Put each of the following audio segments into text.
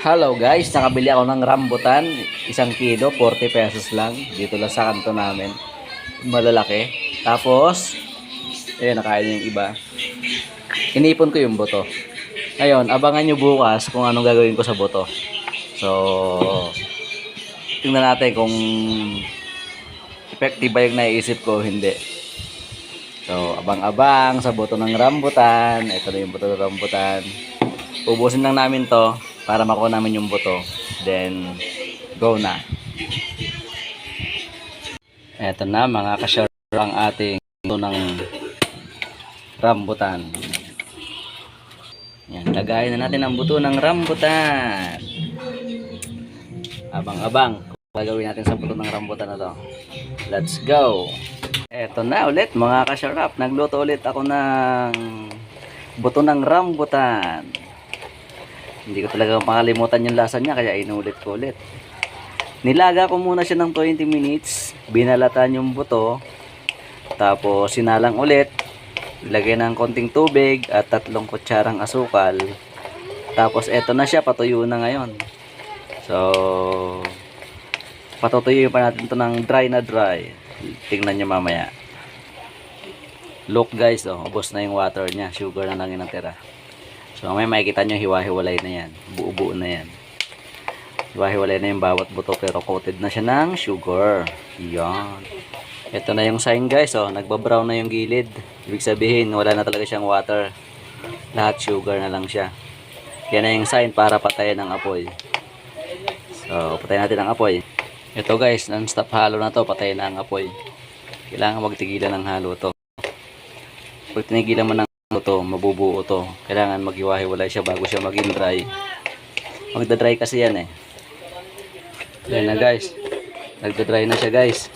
Hello guys, nakabili ako ng rambutan, isang kilo, 40 pesos lang. Dito lang sa kanto namin. Malalaki. Tapos, ayun, nakain yung iba. Inipon ko yung buto. Ngayon, abangan nyo bukas kung anong gagawin ko sa buto. So, tingnan natin kung effective ba yung naiisip ko hindi. So, abang-abang sa buto ng rambutan. Ito na yung buto ng rambutan. Ubusin lang namin to para makuha namin yung buto. Then, go na. Eto na mga kasyar ang ating buto ng rambutan. Yan, lagayin na natin ang buto ng rambutan. Abang-abang. Gagawin natin sa buto ng rambutan na to. Let's go! Eto na ulit mga kasyarap. Nagluto ulit ako ng buto ng rambutan. Hindi ko talaga makalimutan yung lasa niya kaya inulit ko ulit. Nilaga ko muna siya ng 20 minutes. Binalatan yung buto. Tapos sinalang ulit. Ilagay ng konting tubig at tatlong kutsarang asukal. Tapos eto na siya, patuyo na ngayon. So, patutuyuin pa natin to ng dry na dry. Tingnan nyo mamaya. Look guys, oh, ubos na yung water niya. Sugar na lang yung natira. So, mamaya makikita nyo hiwa-hiwalay na yan. Buo-buo na yan. Hiwa-hiwalay na yung bawat buto pero coated na siya ng sugar. Yan. Ito na yung sign guys, oh. Nagbabrown na yung gilid. Ibig sabihin, wala na talaga siyang water. Lahat sugar na lang siya. Yan na yung sign para patayin ang apoy. So, patayin natin ang apoy. Ito guys, non-stop halo na to. Patayin na ang apoy. Kailangan magtigilan ng halo to. Pag tinigilan mo ng halo to, mabubuo to. Kailangan maghiwa-hiwalay siya bago siya maging dry. Magda-dry kasi yan eh. Yan na guys. Nagda-dry na siya guys.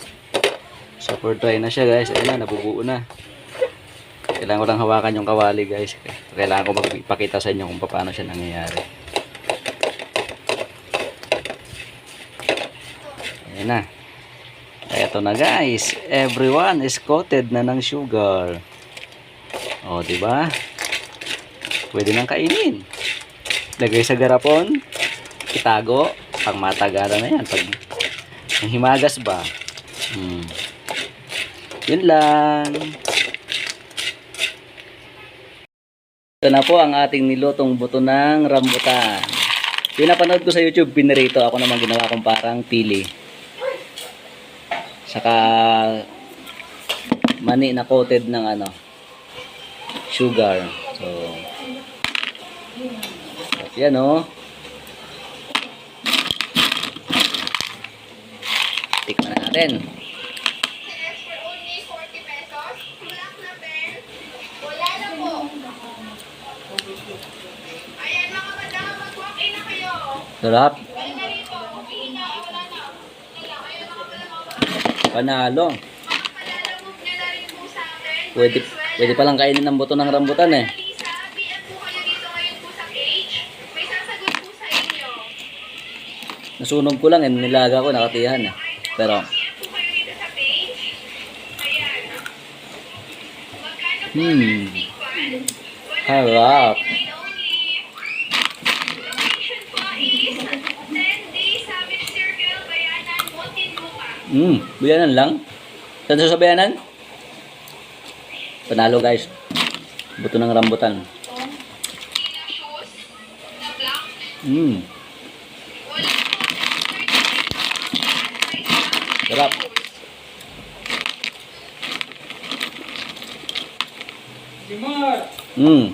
Super dry na siya guys. Ayun na, nabubuo na. Kailangan ko lang hawakan yung kawali guys. Kailangan ko magpakita sa inyo kung paano siya nangyayari. Ayan na. Eto na guys. Everyone is coated na ng sugar. O, di ba? Pwede nang kainin. Lagay sa garapon. Itago. Pang matagalan na yan. Pag himagas ba? Hmm. Yun lang. Ito na po ang ating nilutong buto ng rambutan. Yung napanood ko sa YouTube, pinirito ako naman ginawa kong parang pili. Saka mani na coated ng ano sugar. So yan oh. Tikman na natin. for only 40 pesos. Black na pen. Wala na po. Ayan mga madama, mag-walk in na kayo. Sarap. Panalo. Pwede, pwede palang kainin ng buto ng rambutan eh. Nasunog ko lang eh. Nilaga ko, nakatihan eh. Pero, Hmm. harap. Location po is 10D Savage Circle, Bayanan, Montinlupa. Hmm, bayanan lang. Saan sa bayanan? Panalo guys. Buto ng rambutan. Po. sarap. Hmm,